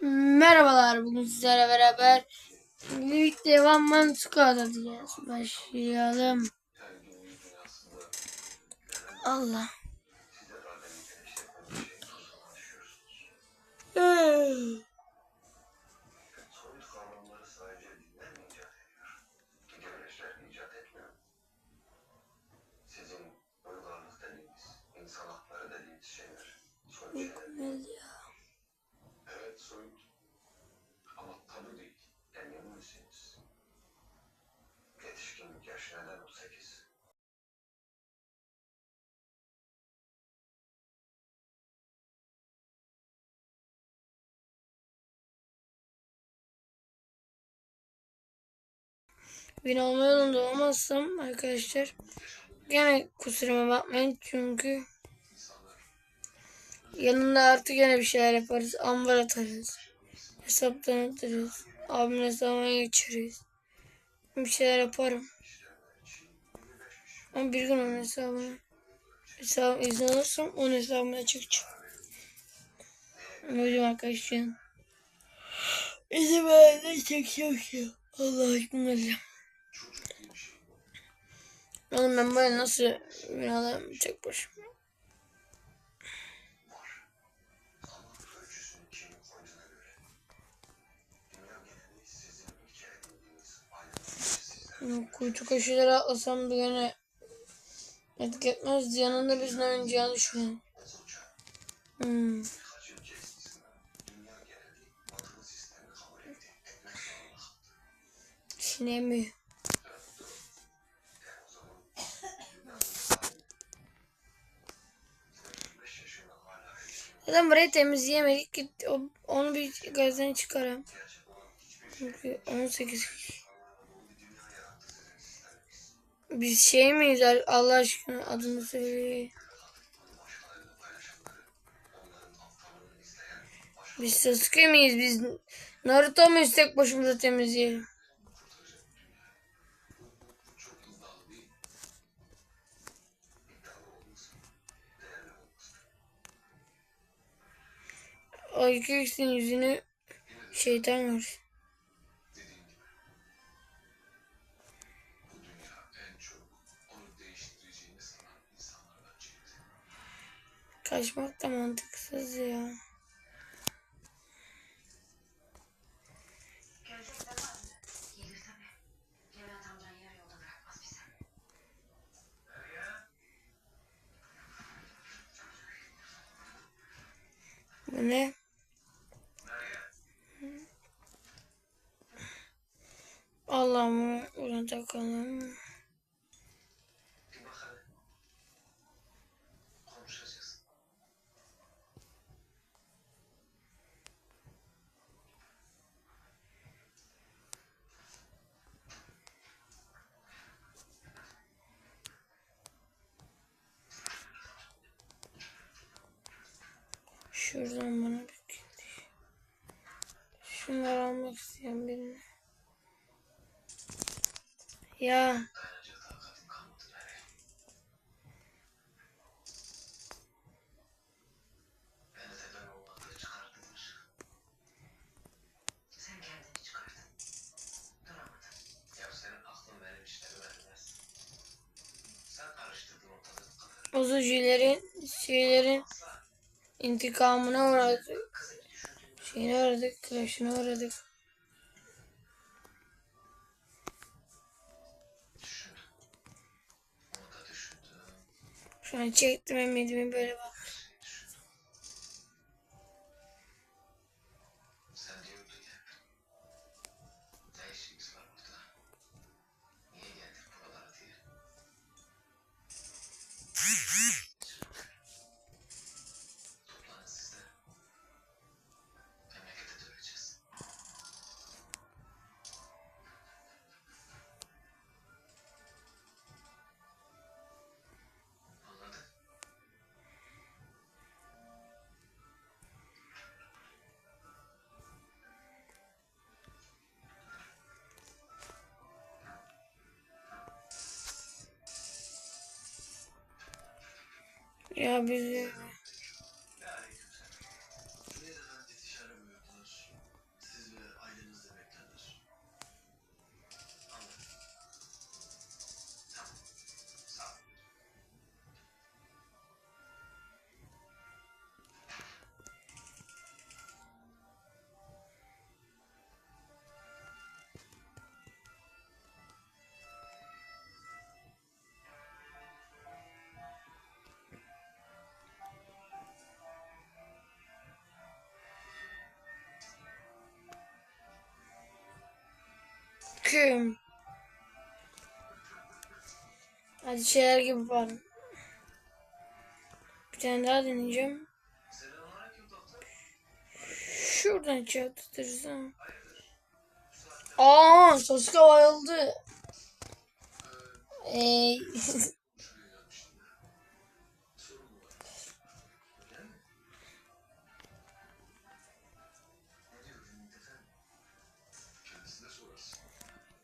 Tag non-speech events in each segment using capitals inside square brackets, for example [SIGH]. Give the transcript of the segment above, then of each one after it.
Merhabalar bugün sizlerle beraber Büyük Devam Mantıkı atacağız. Başlayalım. Allah. Hmm. Bin olma yolunda olmazsam arkadaşlar gene kusuruma bakmayın çünkü yanında artık gene bir şeyler yaparız. Ambar atarız. Hesaptan atarız. Abimin hesabına geçiririz. Bir şeyler yaparım. Ama bir gün onun hesabına hesabı izin alırsam onun hesabına çıkacağım. Yüzden arkadaşlar izin verdiğinde çekeceğim. Allah aşkına. Oğlum ben böyle nasıl bir adam tek başıma? Kuytu köşelere atlasam da gene etki etmez. Yanında bizim oynayacağını. Oldukça Hmm. birkaç Zaten burayı temizleyemedik. Git onu bir gözden çıkarım. Çünkü 18. bu bir dünya yarattı sizin sisteminiz. Biz şey miyiz Allah aşkına adını söyle. Biz Sasuke miyiz? Biz Naruto muyuz tek başımıza temizleyelim? Onu değiştireceğini sanan insanlardan çekti. Kaçmak da mantıksız ya. Eh, 么可能？Kadar. Ozucuların şeylerin intikamına uğradık. Şeyini aradık, crash'ını aradık. Şu an çektim ümidimi böyle bak. Ya bizi Küm. Hadi şeyler gibi var. Bir tane daha deneyeceğim. Şuradan çatırırız ha. Aa Sasuke bayıldı. Ey. [LAUGHS]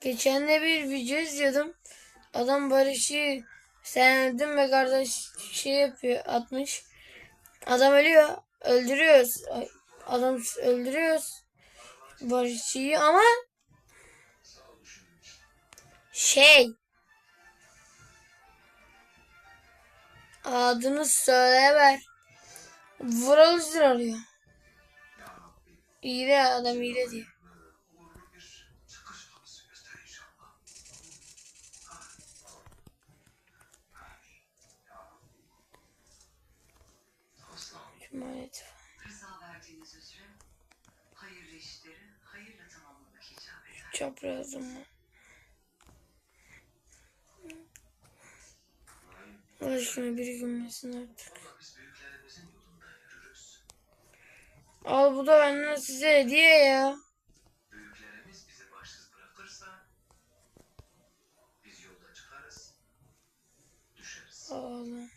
Geçen de bir video izliyordum. Adam Barış'ı sen öldün ve kardeş şey yapıyor atmış. Adam ölüyor. Öldürüyoruz. Adam öldürüyoruz. Barış'ı ama şey adını söyle ver. Vuralızdır arıyor. İyi de adam iyi de diyor. Emanet. Rıza verdiğiniz üzere hayırlı işleri hayırla tamamlamak icap eder. Çaprazım. Allah aşkına biri gülmesin artık. Al bu da benden size hediye ya. Büyüklerimiz bizi başsız bırakırsa biz yolda çıkarız, düşeriz. Oğlum.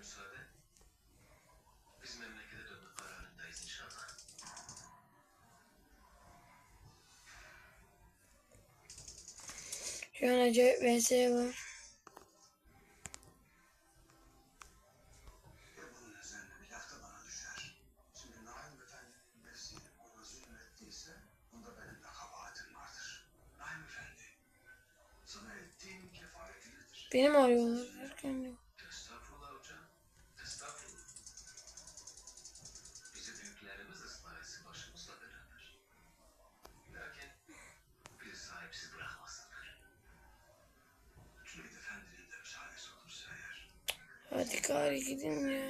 Müsaade. Biz memlekete dönme kararındayız inşallah. Şu an acayip vs var. Ve bunun üzerine bir Gari gidin ya.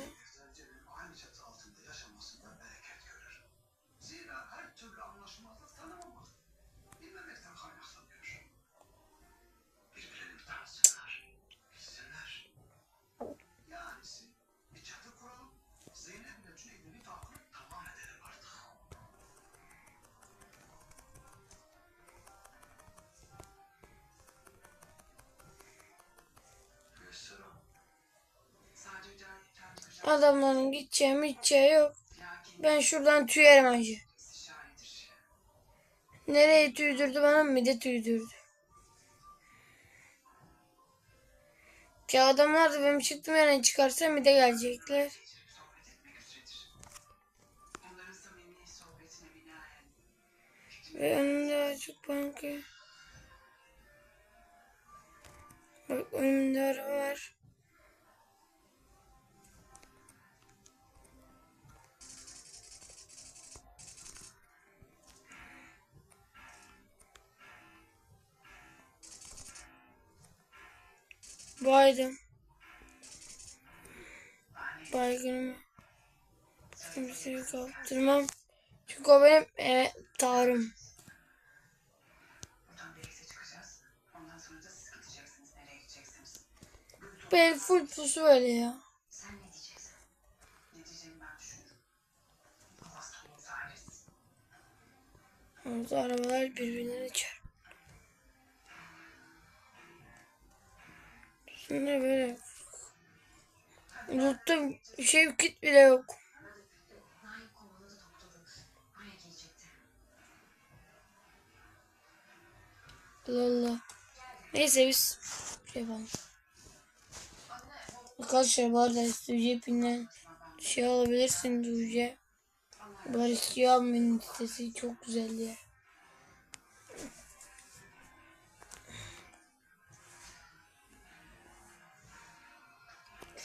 Adamların gideceği gideceği yok. Ben şuradan tüyerim acı. Nereye tüydürdü bana mı de tüydürdü. Ki adamlar da benim çıktığım yerden çıkarsa bir de gelecekler. Ve önümde açık banka. Bak önümde araba var. Baydım. Baygınımı. Kimseyi kaptırmam. Çünkü o benim e, tarım. Benim full pusu böyle ya. Ben. Orada arabalar birbirine çarp. Şimdi böyle. Lootta şey kit bile yok. Allah Allah. Neyse biz şey yapalım. Arkadaşlar bu arada Stüdyo Pinden şey alabilirsiniz Uca. Barış Yağmen'in sitesi çok güzel ya.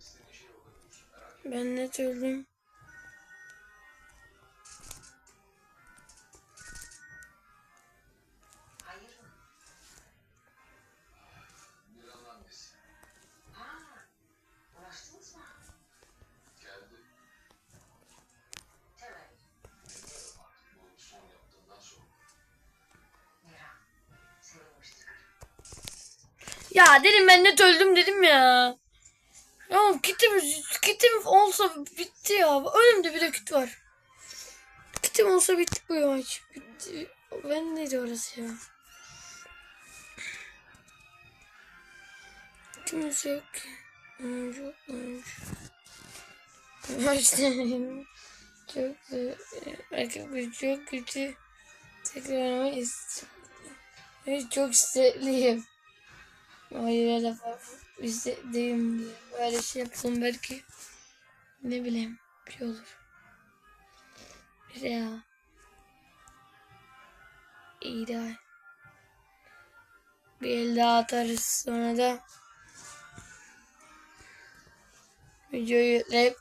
İstediğin şeyi orada bulursun. Merak etme. Ben net öldüm. Ya dedim ben net öldüm dedim ya. Ya kitim, kitim olsa bitti ya. Önümde bir de kit var. Kitim olsa bitti bu maç. Bitti. Ben neydi orası ya? Kimse yok ki. Oyuncu, oyuncu. Maçta çok bir çok kötü. Tekrar oynamayı istiyorum. Çok istekliyim. Hayır defa istediğim böyle şey yapsam belki ne bileyim bir şey olur. Ya. İyi de. Bir el daha atarız sonra da videoyu yükleyip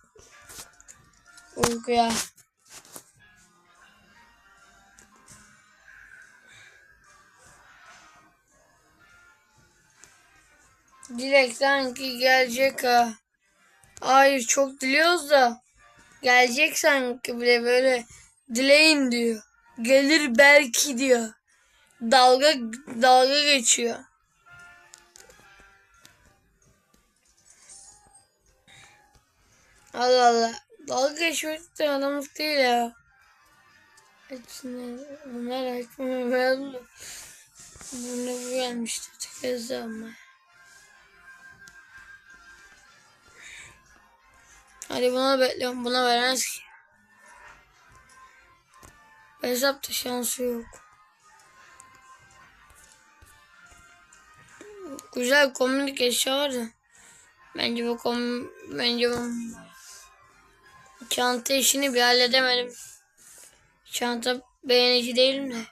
uykuya. Direkt sanki gelecek ha. Hayır çok diliyoruz da gelecek sanki bile böyle dileyin diyor. Gelir belki diyor. Dalga dalga geçiyor. Allah Allah. Dalga geçmek de adamlık değil ya. İçine bunlar aklıma geldi. Bunu bu gelmişti. Tek ama. Hadi buna bekliyorum. Buna vermez ki. Hesapta şansı yok. Güzel komünik eşya var da. Bence bu kom bence bu çanta işini bir halledemedim. Çanta beğenici değilim de.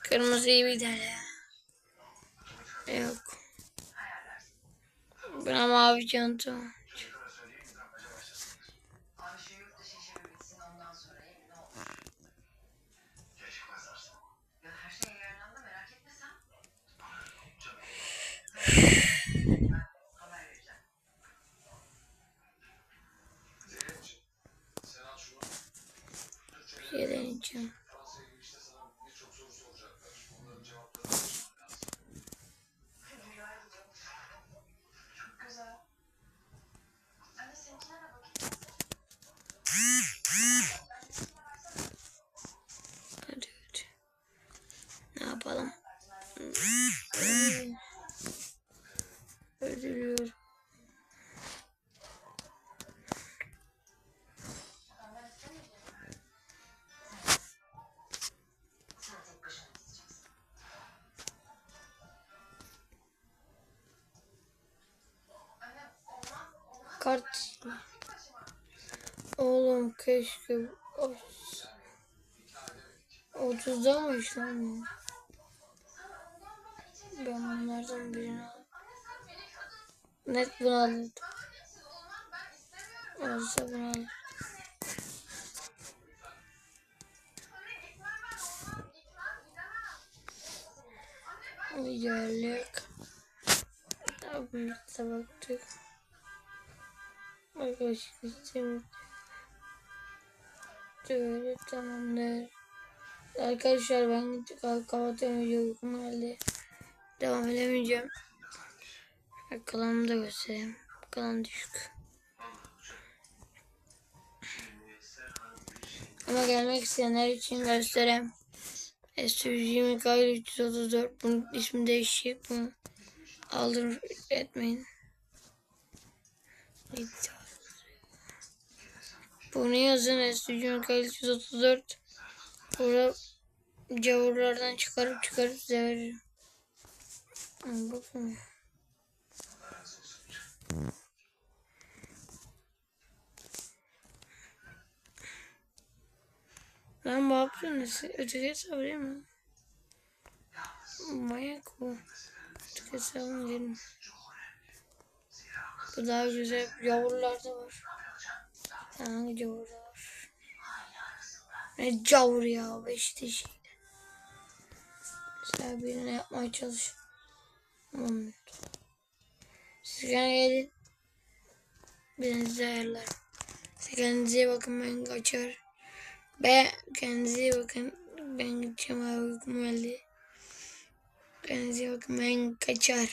Kırmızı iyi bir gider ya. Yok. Buna mavi çanta. var. Shh. [LAUGHS] Kart. Oğlum keşke. 30'da mı lan? Ben bunlardan birini aldım. Net bunu alırdım. Olsa bunu alırdım. Güzellik. Tablet'e baktık. Arkadaşlar Şöyle tamamdır. Arkadaşlar ben kapatıyorum videoyu. Geldi. Devam edemeyeceğim. Kalanımı da göstereyim. Kalan düşük. Ama gelmek isteyenler için göstereyim. S120 Mikail 334. Bunun ismi değişik. Bunu aldım etmeyin. Gitti. Bunu yazın enstitücünün kalitesi 134. Burada cavurlardan çıkarıp çıkarıp size veririm. Bakın. Lan bu yapıyorsun? Öteki hesabı değil mi? Manyak bu. Öteki hesabını gelin. Bu daha güzel yavrular da var. Hangi yavru var? Ne cavur ya be işte şey. Mesela birine yapmaya çalış. Olmuyor. Siz gene gelin. Ben size ayarlarım. Siz kendinize iyi bakın ben kaçar. Ben kendinize iyi bakın. Ben gideceğim abi uykum geldi. Kendinize iyi bakın ben kaçar.